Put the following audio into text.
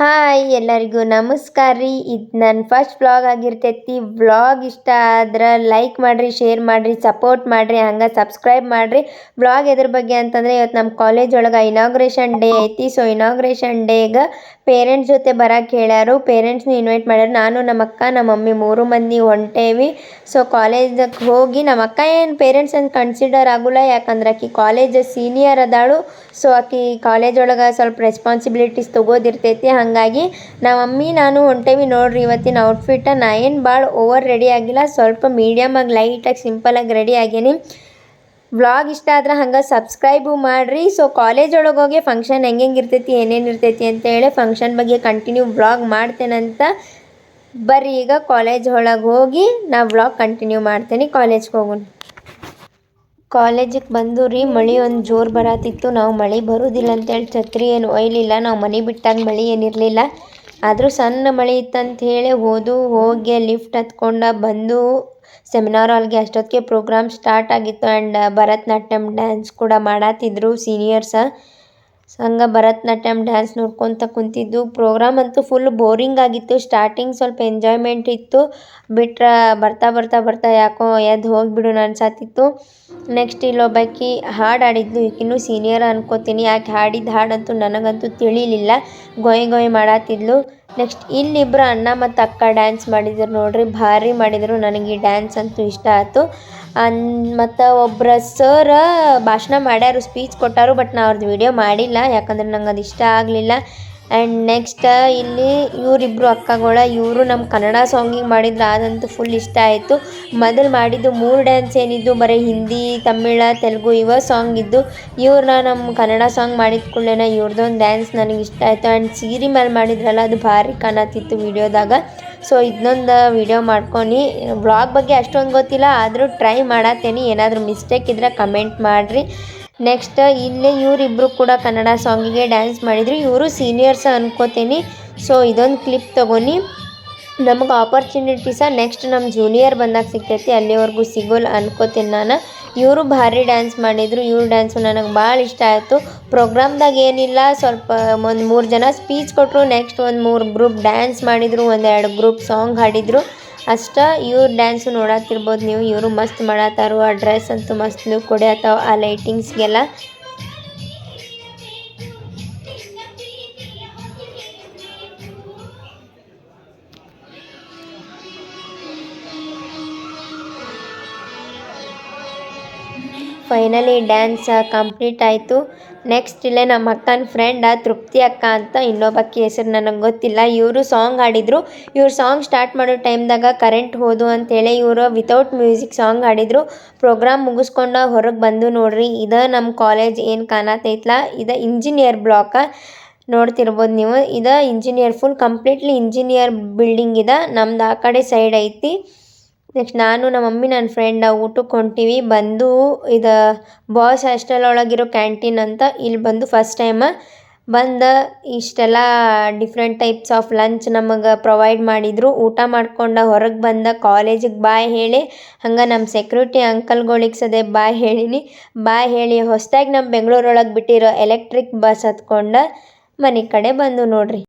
Hi ಎಲ್ಲರಿಗೂ ನಮಸ್ಕಾರ ರೀ. ಇದು ನನ್ನ ಫಸ್ಟ್ ವ್ಲಾಗ್ ಆಗಿರ್ತೈತಿ. ವ್ಲಾಗ್ ಇಷ್ಟ ಆದ್ರೆ ಲೈಕ್ ಮಾಡಿರಿ ಶೇರ್ ಮಾಡಿರಿ ಸಪೋರ್ಟ್ ಮಾಡಿರಿ, ಹಂಗೆ ಸಬ್ಸ್ಕ್ರೈಬ್ ಮಾಡಿರಿ. ವ್ಲಾಗ್ ಎದ್ರ ಬಗ್ಗೆ ಅಂತಂದರೆ ಇವತ್ತು ನಮ್ಮ ಕಾಲೇಜ್ ಒಳಗೆ ಇನಾಗ್ರೇಷನ್ ಡೇ ಐತಿ. ಸೊ ಇನಾಗ್ರೇಷನ್ ಡೇಗೆ ಪೇರೆಂಟ್ಸ್ ಜೊತೆ ಬರಕ್ಕೆ ಹೇಳ್ಯಾರು. ಪೇರೆಂಟ್ಸ್ನ ಇನ್ವೈಟ್ ಮಾಡ್ಯಾರ. ನಾನು ನಮ್ಮ ಅಕ್ಕ ನಮ್ಮ ಮಮ್ಮಿ ಮೂರು ಮಂದಿ ಹೊಂಟೇವಿ. ಸೊ ಕಾಲೇಜಕ್ಕೆ ಹೋಗಿ ನಮ್ಮ ಅಕ್ಕ ಏನು ಪೇರೆಂಟ್ಸ್ ಅಂತ ಕನ್ಸಿಡರ್ ಆಗೋಲ್ಲ. ಯಾಕಂದ್ರೆ ಆಕಿ ಕಾಲೇಜ್ ಸೀನಿಯರ್ ಅದಾಳು. ಸೊ ಆಕಿ ಕಾಲೇಜ್ ಒಳಗೆ ಸ್ವಲ್ಪ ರೆಸ್ಪಾನ್ಸಿಬಿಲಿಟೀಸ್ ತೊಗೋದಿರ್ತೈತಿ. ಹಾಗಾಗಿ ನಮ್ಮ ಮಮ್ಮಿ, ನಾನು ಹೊಂಟೇವಿ ನೋಡ್ರಿ ಇವತ್ತಿನ ಔಟ್ಫಿಟ್ಟ ನಾ. ಏನು ಭಾಳ ಓವರ್ ರೆಡಿ ಆಗಿಲ್ಲ. ಸ್ವಲ್ಪ ಮೀಡಿಯಮಾಗಿ ಲೈಟಾಗಿ ಸಿಂಪಲಾಗಿ ರೆಡಿ ಆಗೇನಿ. ವ್ಲಾಗ್ ಇಷ್ಟ ಆದ್ರೆ ಹಂಗೆ ಸಬ್ಸ್ಕ್ರೈಬು ಮಾಡಿರಿ. ಸೊ ಕಾಲೇಜ್ ಒಳಗೆ ಹೋಗಿ ಫಂಕ್ಷನ್ ಹೆಂಗೆ ಇರ್ತೈತಿ, ಏನೇನು ಇರ್ತೈತಿ ಅಂತೇಳಿ ಫಂಕ್ಷನ್ ಬಗ್ಗೆ ಕಂಟಿನ್ಯೂ ವ್ಲಾಗ್ ಮಾಡ್ತೇನಂತ ಬರ್ರಿ ಈಗ ಕಾಲೇಜ್ ಒಳಗೆ ಹೋಗಿ ನಾ ವ್ಲಾಗ್ ಕಂಟಿನ್ಯೂ ಮಾಡ್ತೇನೆ. ಕಾಲೇಜ್ಗೆ ಹೋಗೋಣ ಕಾಲೇಜಿಗೆ ಬಂದು ರೀ ಮಳೆ ಒಂದು ಜೋರು ಬರತ್ತಿತ್ತು ನಾವು ಮಳೆ ಬರೋದಿಲ್ಲ ಅಂತೇಳಿ ಛತ್ರಿ ಏನು ಒಯ್ಲಿಲ್ಲ. ನಾವು ಮನೆ ಬಿಟ್ಟಾಗ ಮಳೆ ಏನಿರಲಿಲ್ಲ. ಆದರೂ ಸಣ್ಣ ಮಳೆ ಇತ್ತಂತ ಹೇಳಿ ಹೋದು, ಹೋಗಿ ಲಿಫ್ಟ್ ಹತ್ಕೊಂಡು ಬಂದು ಸೆಮಿನಾರ್ ಹಾಲ್ಗೆ ಅಷ್ಟೊತ್ತಿಗೆ ಪ್ರೋಗ್ರಾಮ್ ಸ್ಟಾರ್ಟ್ ಆಗಿತ್ತು. ಆ್ಯಂಡ್ ಭರತನಾಟ್ಯಂ ಡ್ಯಾನ್ಸ್ ಕೂಡ ಮಾಡತ್ತಿದ್ರು ಸೀನಿಯರ್ಸ. ಹಂಗೆ ಭರತನಾಟ್ಯಮ್ ಡ್ಯಾನ್ಸ್ ನೋಡ್ಕೊತ ಕುಂತಿದ್ದು. ಪ್ರೋಗ್ರಾಮ್ ಅಂತೂ ಫುಲ್ ಬೋರಿಂಗ್ ಆಗಿತ್ತು. ಸ್ಟಾರ್ಟಿಂಗ್ ಸ್ವಲ್ಪ ಎಂಜಾಯ್ಮೆಂಟ್ ಇತ್ತು. ಬಿಟ್ರೆ ಬರ್ತಾ ಬರ್ತಾ ಬರ್ತಾ ಯಾಕೋ ಎದ್ದು ಹೋಗಿಬಿಡೋಣ ಅನ್ಸತ್ತಿತ್ತು ನೆಕ್ಸ್ಟ್ ಇಲ್ಲೊಬ್ಬಾಕಿ ಹಾಡು ಆಡಿದ್ಲು ಈಕಿನ್ನೂ ಸೀನಿಯರ್ ಅನ್ಕೋತೀನಿ. ಯಾಕೆ ಹಾಡಿದ ಹಾಡಂತೂ ನನಗಂತೂ ತಿಳಿಲಿಲ್ಲ. ಗೊಯ್ ಗೊಯ್ ಮಾಡತ್ತಿದ್ಲು ನೆಕ್ಸ್ಟ್ ಇಲ್ಲಿಬ್ಬರು ಅಣ್ಣ ಮತ್ತು ಅಕ್ಕ ಡ್ಯಾನ್ಸ್ ಮಾಡಿದ್ರು ನೋಡ್ರಿ, ಭಾರಿ ಮಾಡಿದರು. ನನಗೆ ಈ ಡ್ಯಾನ್ಸ್ ಅಂತೂ ಇಷ್ಟ ಆಯ್ತು. ಅನ್ ಮತ್ತು ಒಬ್ಬರ ಸರ್ ಭಾಷಣ ಮಾಡ್ಯಾರು ಸ್ಪೀಚ್ ಕೊಟ್ಟಾರು ಬಟ್ ನಾ ಅವ್ರದ್ದು ವಿಡಿಯೋ ಮಾಡಿಲ್ಲ. ಯಾಕಂದ್ರೆ ನಂಗೆ ಅದು ಇಷ್ಟ ಆಗಲಿಲ್ಲ. ಆ್ಯಂಡ್ ನೆಕ್ಸ್ಟ್ ಇಲ್ಲಿ ಇವರಿಬ್ರು ಅಕ್ಕಗಳ, ಇವರು ನಮ್ಮ ಕನ್ನಡ ಸಾಂಗಿಗೆ ಮಾಡಿದ್ರು, ಅದಂತೂ ಫುಲ್ ಇಷ್ಟ ಆಯಿತು. ಮೊದಲು ಮಾಡಿದ್ದು ಮೂರು ಡ್ಯಾನ್ಸ್ ಏನಿದ್ದು ಬರೀ ಹಿಂದಿ, ತಮಿಳ, ತೆಲುಗು, ಇವ ಸಾಂಗ್ ಇದ್ದು ಇವ್ರನ್ನ ನಮ್ಮ ಕನ್ನಡ ಸಾಂಗ್ ಮಾಡಿದ ಕೂಡಲೇ ಇವ್ರದ್ದೊಂದು ಡ್ಯಾನ್ಸ್ ನನಗೆ ಇಷ್ಟ ಆಯಿತು. ಆ್ಯಂಡ್ ಸೀರೆ ಮೇಲೆ ಮಾಡಿದ್ರಲ್ಲ, ಅದು ಭಾರಿ ಕಾಣತ್ತಿತ್ತು ವಿಡಿಯೋದಾಗ ಸೊ ಇದನ್ನೊಂದು ವಿಡಿಯೋ ಮಾಡ್ಕೊಂಡು ವ್ಲಾಗ್ ಬಗ್ಗೆ ಅಷ್ಟೊಂದು ಗೊತ್ತಿಲ್ಲ, ಆದರೂ ಟ್ರೈ ಮಾಡತ್ತೇನೆ. ಏನಾದರೂ ಮಿಸ್ಟೇಕ್ ಇದ್ದರೆ ಕಮೆಂಟ್ ಮಾಡಿರಿ. ನೆಕ್ಸ್ಟ್ ಇಲ್ಲೇ ಇವರಿಬ್ಬರು ಕೂಡ ಕನ್ನಡ ಸಾಂಗಿಗೆ ಡ್ಯಾನ್ಸ್ ಮಾಡಿದರು. ಇವರು ಸೀನಿಯರ್ಸ್ ಅನ್ಕೋತೀನಿ. ಸೊ ಇದೊಂದು ಕ್ಲಿಪ್ ತೊಗೊನಿ. ನಮಗೆ ಆಪರ್ಚುನಿಟೀಸ ನೆಕ್ಸ್ಟ್ ನಮ್ಮ ಜೂನಿಯರ್ ಬಂದಾಗ ಸಿಗ್ತೈತಿ. ಅಲ್ಲಿವರೆಗೂ ಸಿಗೋಲ್ಲ ಅನ್ಕೋತೀನಿ ನಾನು. ಇವರು ಭಾರಿ ಡ್ಯಾನ್ಸ್ ಮಾಡಿದರು. ಇವ್ರ ಡ್ಯಾನ್ಸು ನನಗೆ ಭಾಳ ಇಷ್ಟ ಆಯಿತು. ಪ್ರೋಗ್ರಾಮ್ದಾಗ ಏನಿಲ್ಲ, ಸ್ವಲ್ಪ ಒಂದು ಮೂರು ಜನ ಸ್ಪೀಚ್ ಕೊಟ್ಟರು ನೆಕ್ಸ್ಟ್ ಒಂದು ಮೂರು ಗ್ರೂಪ್ ಡ್ಯಾನ್ಸ್ ಮಾಡಿದರು. ಒಂದೆರಡು ಗ್ರೂಪ್ ಸಾಂಗ್ ಹಾಡಿದರು. ಅಷ್ಟ ಇವ್ರ ಡ್ಯಾನ್ಸ್ ನೋಡತ್ತಿರ್ಬೋದು ನೀವು. ಇವರು ಮಸ್ತ್ ಮಾಡತ್ತಾರು ಆ ಡ್ರೆಸ್ ಅಂತೂ ಮಸ್ತ್ ಲುಕ್ ಕೊಡ್ಯಾತಾವ. ಆ ಲೈಟಿಂಗ್ಸ್ಗೆಲ್ಲ ಫೈನಲಿ ಡ್ಯಾನ್ಸ್ ಕಂಪ್ಲೀಟ್ ಆಯಿತು. ನೆಕ್ಸ್ಟ್ ಇಲ್ಲೇ ನಮ್ಮ ಅಕ್ಕನ ಫ್ರೆಂಡ ತೃಪ್ತಿ ಅಕ್ಕ ಅಂತ ಇನ್ನೊಬ್ಬಕ್ಕಿ ಹೆಸರು ನನಗೆ ಗೊತ್ತಿಲ್ಲ. ಇವರು ಸಾಂಗ್ ಹಾಡಿದರು. ಇವ್ರು ಸಾಂಗ್ ಸ್ಟಾರ್ಟ್ ಮಾಡೋ ಟೈಮ್ದಾಗ ಕರೆಂಟ್ ಹೋದು ಅಂತೇಳಿ ಇವರು ವಿತೌಟ್ ಮ್ಯೂಸಿಕ್ ಸಾಂಗ್ ಹಾಡಿದರು. ಪ್ರೋಗ್ರಾಮ್ ಮುಗಿಸ್ಕೊಂಡು ಹೊರಗೆ ಬಂದು ನೋಡ್ರಿ. ಇದು ನಮ್ಮ ಕಾಲೇಜ್ ಏನು ಕಾಣತೈತ್ಲ ಇದು ಇಂಜಿನಿಯರ್ ಬ್ಲಾಕ ನೋಡ್ತಿರ್ಬೋದು ನೀವು. ಇದು engineer full completely engineer building ಇದೆ. ನಮ್ದು ಆ ಕಡೆ ಸೈಡ್ ಐತಿ. ನೆಕ್ಸ್ಟ್ ನಾನು ನಮ್ಮ ಮಮ್ಮಿ, ನನ್ನ ಫ್ರೆಂಡ್ ಊಟಕ್ಕೆ ಹೊಂಟೀವಿ. ಬಂದು ಇದು ಬಾಯ್ಸ್ ಹಾಸ್ಟೆಲ್ ಒಳಗಿರೋ ಕ್ಯಾಂಟೀನ್ ಅಂತ ಇಲ್ಲಿ ಬಂದು ಫಸ್ಟ್ ಟೈಮ ಬಂದು ಇಷ್ಟೆಲ್ಲ ಡಿಫ್ರೆಂಟ್ ಟೈಪ್ಸ್ ಆಫ್ ಲಂಚ್ ನಮಗೆ ಪ್ರೊವೈಡ್ ಮಾಡಿದರು. ಊಟ ಮಾಡ್ಕೊಂಡು ಹೊರಗೆ ಬಂದ ಕಾಲೇಜಿಗೆ ಬಾಯ್ ಹೇಳಿ, ಹಂಗೆ ನಮ್ಮ ಸೆಕ್ಯೂರಿಟಿ ಅಂಕಲ್ಗಳಿಗೆ ಸದೇ ಬಾಯ್ ಹೇಳಿನಿ. ಬಾಯ್ ಹೇಳಿ ಹೊಸ್ದಾಗಿ ನಮ್ಮ ಬೆಂಗಳೂರೊಳಗೆ ಬಿಟ್ಟಿರೋ ಎಲೆಕ್ಟ್ರಿಕ್ ಬಸ್ ಹತ್ಕೊಂಡು ಮನೆ ಕಡೆ ಬಂದು ನೋಡ್ರಿ.